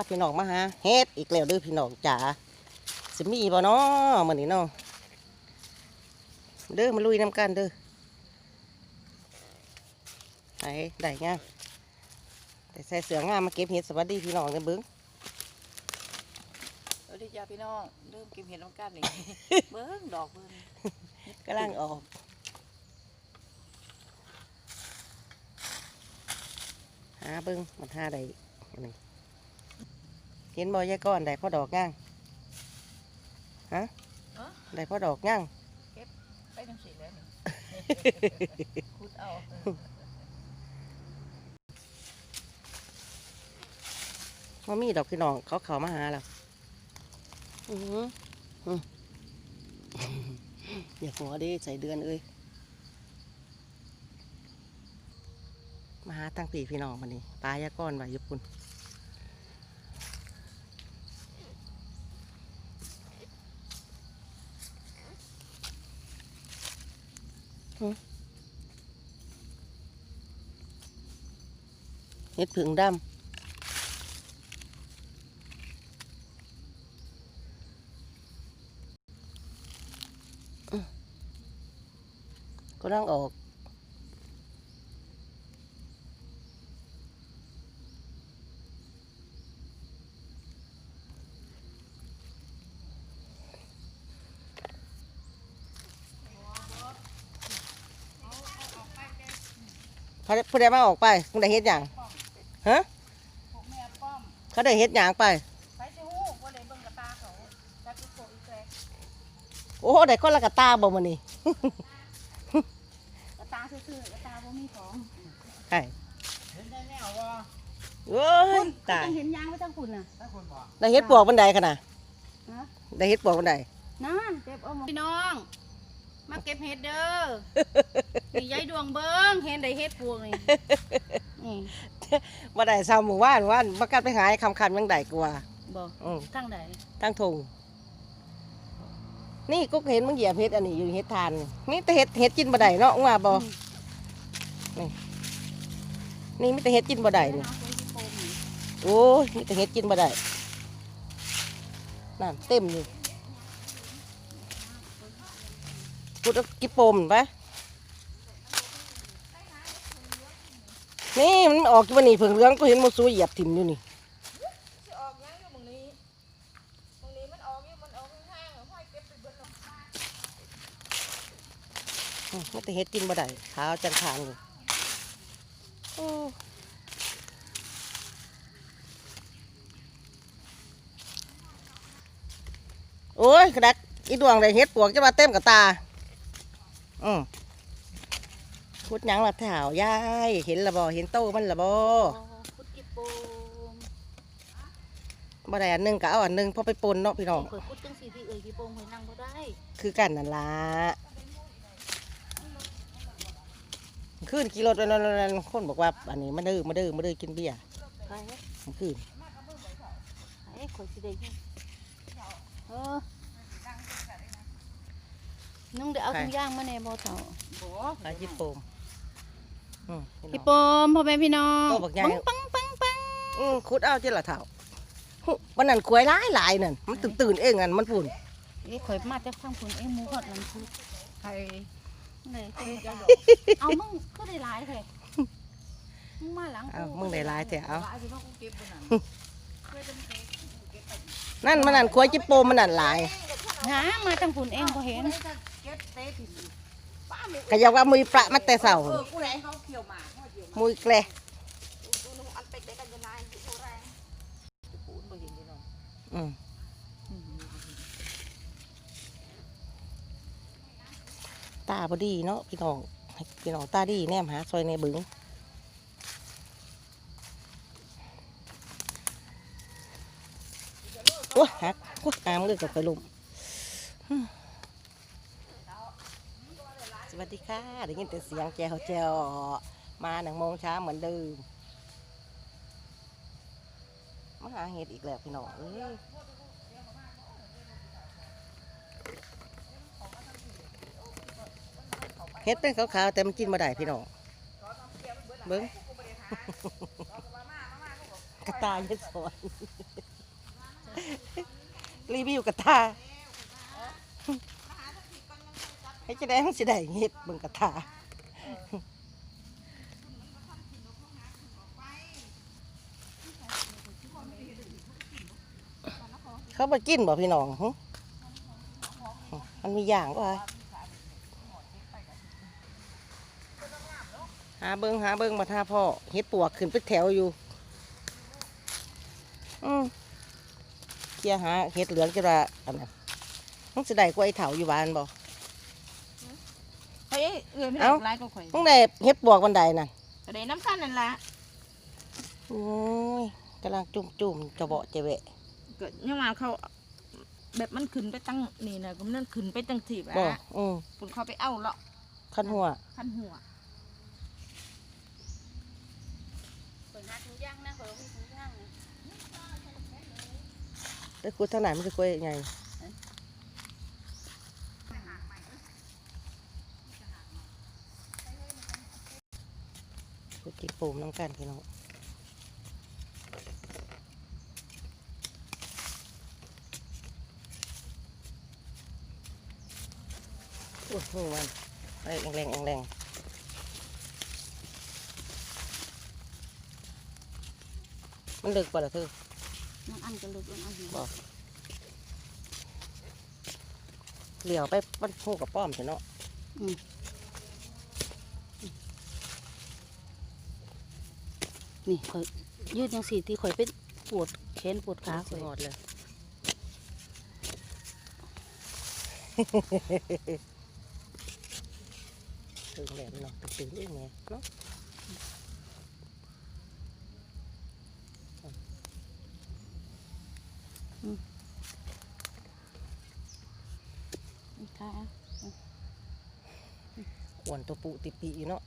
าพี่น้องมาหาเฮ็ดอีกแล้วเด้อพี่น้องจ๋าสิมีบ่เนาะมื้อนี้เนาะเด้อมาลุยน้ำกันเด้อไหนได้งามแต่ใส่เสื้องามมาเก็บเห็ดสวัสดีพี่น้องกันเบิ้งสวัสดีจ้าพี่น้องเริ่มเก็บเห็ดน้ำกันนี่ เบิ้งดอกเบิ้งกำลังออกหาเบิ้งมันหาได้อันนี้เห็นบ่ยายก้อนได้พ่อดอกย่างฮะเอ้อ ได้พ่อดอกย่างไปจังสีแล้วนี่คุดเอาว่ามีดอกพี่น้องเขาเขามาหาเราอือหืออืมอยากหัวเด้ใส่เดือนเอ้ยมาหาตั้งปีพี่น้องมานี่ปลายาก้อนไว้ญี่ปุ่น เห็ดผึ่งดำก็นั่งออก พอผู้ใดมาออกไปมึงได้เฮ็ดหยังฮะพวกแม่ป้อมเขาได้เฮ็ดหยังไปไปสิฮู้ว่าได้เบิ่งกระตาเขาจักอีโกอีแกรโอ้โหได้คนละกะตาบ่มื้อนี้กระตาซื่อๆกระตาบ่มีของใช่เห็นได้แนวบ่โอ้ยตายเห็นยางไว้ทางคุณน่ะถ้าคนบอกได้เฮ็ดปวกบันไดขนาดฮะได้เฮ็ดปวกบันไดนั่นเก็บเอามาพี่น้อง มาเก็บเห็ดเด้อนี่ยายดวงเบิ่งเห็นได้เห็ดพวกนี่นี่บ่ได้ซ้ำหมู่บ้านว่านบ่กัดไปหายคำคันยังได้กว่าบ่อือทางใดตั้งทงนี่กูก็เห็นมึงเหยียบเฮ็ดอันนี้อยู่เฮ็ดทานนี่แต่เฮ็ดเฮ็ดกินบ่ได้เนาะว่าบ่อืมนี่มีแต่เฮ็ดกินบ่ได้นี่เอาไว้ที่โคมนี่โอ้ยมีแต่เฮ็ดกินบ่ได้นั่นเต็มอยู่ กูจะกินโปมไปนี่มันออกกี่วันนี้เพิ่งเหลืองกูเห็นมันซูเหยียบถิ่มอยู่นี่สิออกยังอยู่หมึงนี้หมึงนี้มันออกอยู่มันออกข้างๆเอาห้อยเก็บไปเบิดลงอืมมันแต่เฮ็ดกินบ่ได้ขาวจังขางอยู่โอ้โอ้ยกระดักอีดวงได้เฮ็ดปวกจะมาเต็มกับตา อืมพูดหยังละแถวยายเห็นละบ่เห็นโตมันละบ่อ๋อพุทธิโปมบ่ได้อันหนึงก็เอาอันหนึงพอไปปนเนาะพี่น้องเปิดพุทธจังสีที่เอ่ยกี่โปมเพิ่นนั่งบ่ได้คือกันนั่นล่ะขึ้นกิโลนั่นๆๆคนบอกว่า อันนี้มาดื้อมาดื้อมาดื้อกินเบียร์ไปเฮ็ดมันขึ้นไปข่อยสิได้ยินเออ นุ่งเดี๋ยวเอาถุงย่างมาแน่บ่เฒ่าปลาจิโปมอืมพี่พี่น้องโปมพ่อแม่พี่น้องโตบักใหญ่ ปังปังปังปังอืมขุดเอาเจ้าละเท่าหุวันนั้นกล้วยหลายหลายนั่นมันตื่นตื่นๆเองอันมันปุ่นเอ้ยข่อยมาจากทางพุ่นเองหมูฮอดนั่นคือใครไหนเอ้ยเอามึงก็ได้หลายแท้มึงมาหลังเอามึงได้หลายแต่เอาหลายสิว่ากูเก็บบ่นั่นนั่นมันนั่นกล้วยจิโปมมันนั่นหลายหามาทางพุ่นเองบ่เห็น ก็อยากว่ามือประมาแต่เสากูไหนเขาเขียวหมากเขาเขียวมือแกลอันเป็ดได้กันจะนายโแรงปูนบ่เห็นพี่น้องอืมตาบดีเนาะพี่น้องให้พี่น้องตาดีแนมหาซอยในบึงโอ้ยหักโอ้ยอามเลยกับไปลุมอืมส วัสดีค่ะได้ยินแต่เสียงแจวแจวมาหนึ่งโมงเช้าเหมือนเดิมมาหาเห็ดอีกแล้วพี่น้องเอ้ยเห็ดเป็นขาวๆแต่มันกินมาได้พี่น้องเบิ้งขระตายยายสอนรีวิวกระตา ให้จะได้ให้สิได้เฮ็ดเบิ่งกระตาเขามากินบ่พี่น้องมันมีอย่างก็ไหาเบิงหาเบิงมาท่าพ่อเฮ็ดปวกขึ้นไปแถวอยู่ อืมเคียหาเฮ็ดเหลืองจะว่าอันนั้นต้องสิได้กว่าไอ้เถาอยู่บ้านบ่ เฮ้ยเอื้อไม่ได้เอ้าหลายก็ข่อยต้องได้เฮ็ดปวกวันใดน่ะก็ได้น้ำกันนั่นละโอ้ยกำลังจุ่มจุ่มจะเบาะจะแวะก็ยังมาเขาแบบมันขึ้นไปตั้งนี่นะก็มันขึ้นไปตั้งทีบบ่บอืมคุณเขาไปเอาเลาะขั้นหัวขั้นหัวเปิดหาถุงย่างนะเปิดมีถุงย่างนะได้คุยทางไหนมันจะคุยยังไง คุยจิกปูมน้องกันพี่น้องโอ้โหมันไปแรงๆแรงๆมันลึกป่ะล่ะเธอน้ำอันก็ลึกน้ำอันอยู่บอกเหลียวไปมันพูกับป้อมใช่เนาะ นี่ข่อยยืดยังสีที่ข่อยเป็นปวดแขนปวดขาสิข่อยหอดเลยตื่นแหลมเนาะตื่นเองไงเนาะขาขวนตัวปุติปีอยู่เนาะ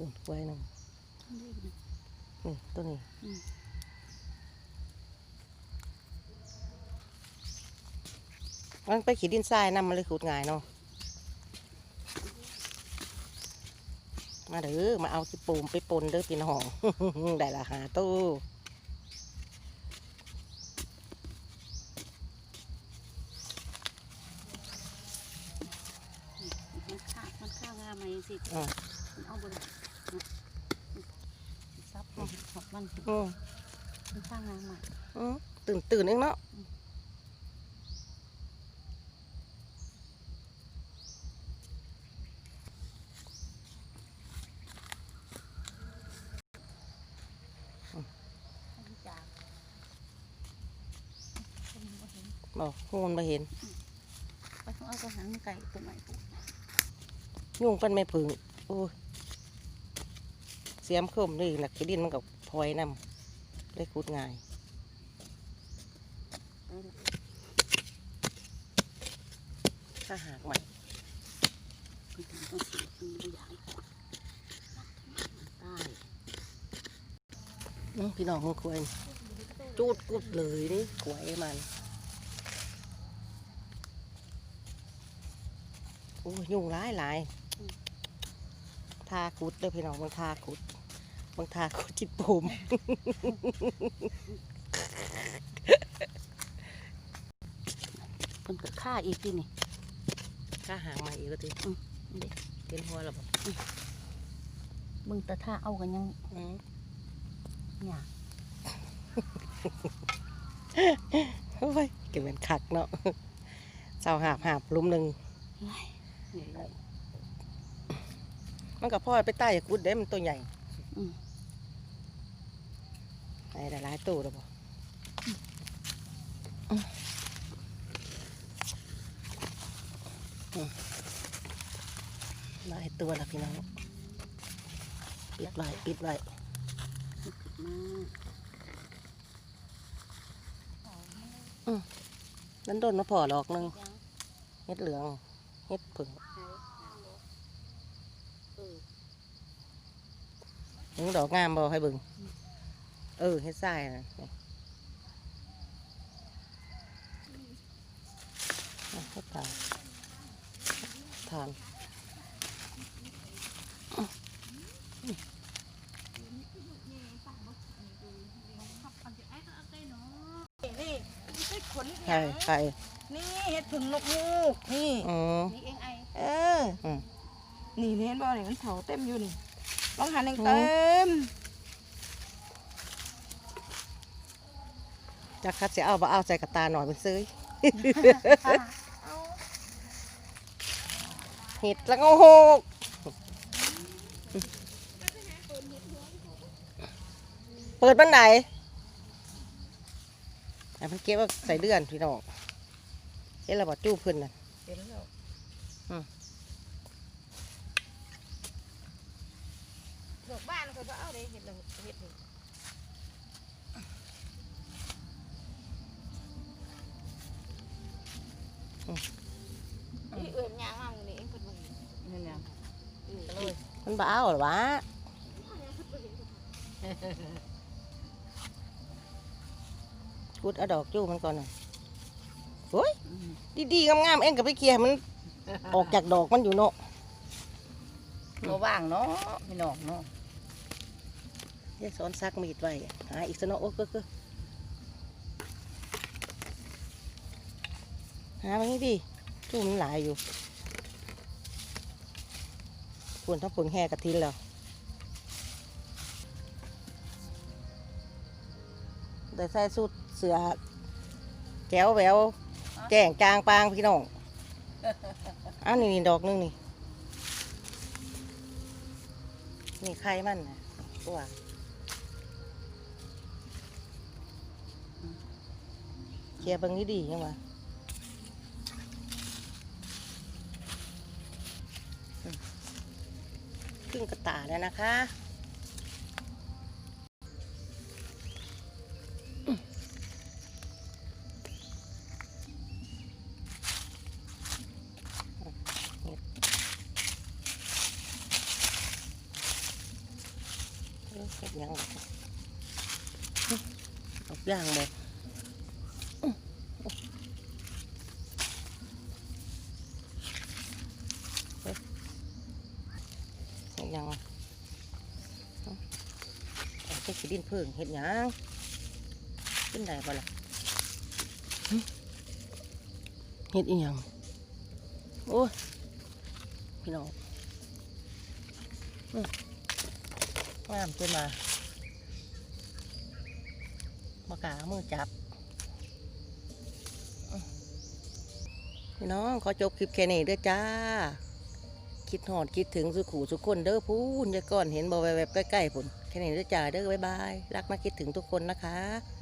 อืมไว้หนึ่งนี่ตัวนี้มันไปขีดดินทรายนำมันเลยขุดง่ายเนาะมาเด้อมาเอาสิปูมไปปนเด้อพี่น้อง ได้ละหาตู้ มันข้ามันข้างามมาสิ อ่า มันเอาบนซับมันหอด มันอืมมันข้างามมาอืมตื่นตื่นเองเนาะบอกงูมันมาเห็นไปต้องเอากระหังไก่ตัวใหม่ปูยุงเป็นไม่ผึ่งโอ้ยเสียมคมนี่หลักขีดินมันกับ พลอยนำได้ขุดง่ายถ้าหากใหม่มันถึงต้องสีมันไม่อยากให้ขวดได้อื้อพี่น้องของควายจูดกุดเลยนี่ขวยมันโอ้ยยุงร้ายหลายทาขุดเด้อพี่น้องบางทาขุด บางทาขุดจิตปุ่มเพิ่นก็ฆ่าอีกที่นี่ถ้าหางมาอีกก็ทีอืมเด็กเป็นหัวเราบอกมึงแต่ถ้าเอากันยังอืมหยาโอ้ยเก็บเป็นคักเนาะเสาหาบหาบหลุมหนึ่งเหนื่อยเลยมันกับพ่อไปใต้กุดเด้มันตัวใหญ่ อืมไอ้หลายตัวแล้วบอหลายตัวแล้วพี่น้องปิดไว้ปิดไว้นั่นโดนมาพอหลอกหนึงเฮ็ดเหลืองเฮ็ดผึ่ง ยังดอกงามบ่ให้เบิ่งเออเฮ็ดทรายนะนี่อะเฮ็ดตาทานนี่ไอ้ขนใครใครนี่เห็ดผึ่งนกฮูกนี่อืมนี่เองไอ เอออมนี่เห็นบ่เนี่ยมันเผาเต็มอยู่นี่ ลองหันเองเต็มจักคัดจะเอาบ่เอาใจกับตาหน่อยมันซื้อเห็ดละโงหกเปิดบันไหนไอ้มันเก็บว่าใส่เดือนพี่น้องเห็นแล้วบ่จู้เพิ่นน่ะเห็นแล้วอืม ดอกบ้านเขาก็เอาได้เห็ดละเห็ดนี่นี่เอื้อนยางมาหมื้นี้เองเพิ่นบ่เนนั่นน่ะเลยมันบ่เอาหรอวะกุดเอาดอกจู้มันก่อนหน่ะโอ้ยดีๆงามๆเองก็ไปเคลียร์มันออกจากดอกมันอยู่เนาะบ่ว่างเนาะพี่น้องเนาะ ยายสอนซักมีดไว้หาอีกสนอโอ้ก็ก็หามันนี่ดิจู้มันหลายอยู่ฝนถ้าฝนแห่กระทินแล้วได้ใส่สุดเสือแก้วแววแจ้งจางปางพี่น้องอ้าวนี่นี่ดอกนึงนี่ นี่ไข่มันนะตัวียร์เบางนี้ดียังวะอืมครึ่งกระตาแล้วนะคะเอ๊ะเฮ็ดหยังบ่อืมเอาย่างบ่เฮ็ดหยังเอาเอาไปสิ ดินเพิ่งเฮ็ดหยังกินได้บ่ล่ะหึเฮ็ดอีหยังโอ้ยพี่น้องอื้องามจนมาบกล้าเอามือจับอื้อพี่น้องขอจบคลิปแค่นี้เด้อจ้า คิดหอดคิดถึงสุขูสุขคนเด้อพูนจะก่อนเห็นบอแวบๆใกล้ๆผุน แค่นี้ด้อจ้าเด้อบ๊ายบาย รักมากคิดถึงทุกคนนะคะ